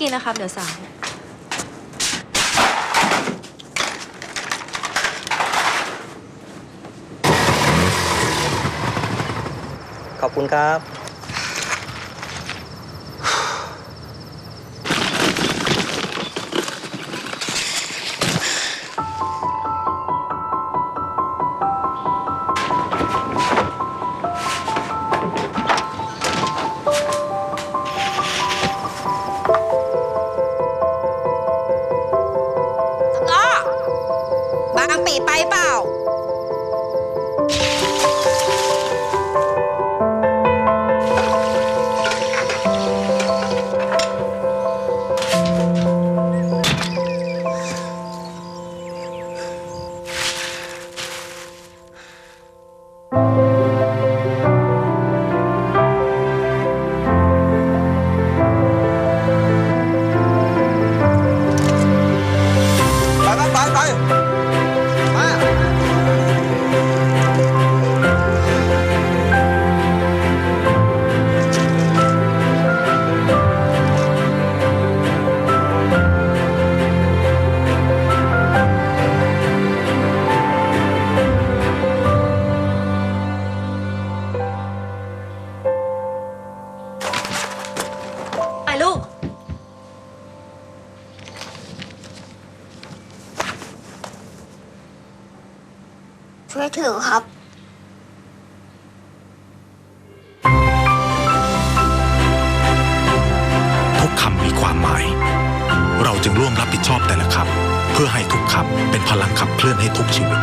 กินนะครับ เดี๋ยวสาย ขอบคุณครับ ปีไปเปล่าไป ช่วยถือครับ ทุกคำมีความหมาย เราจึงร่วมรับผิดชอบแต่ละคำเพื่อให้ทุกคำเป็นพลังขับเคลื่อนให้ทุกชีวิต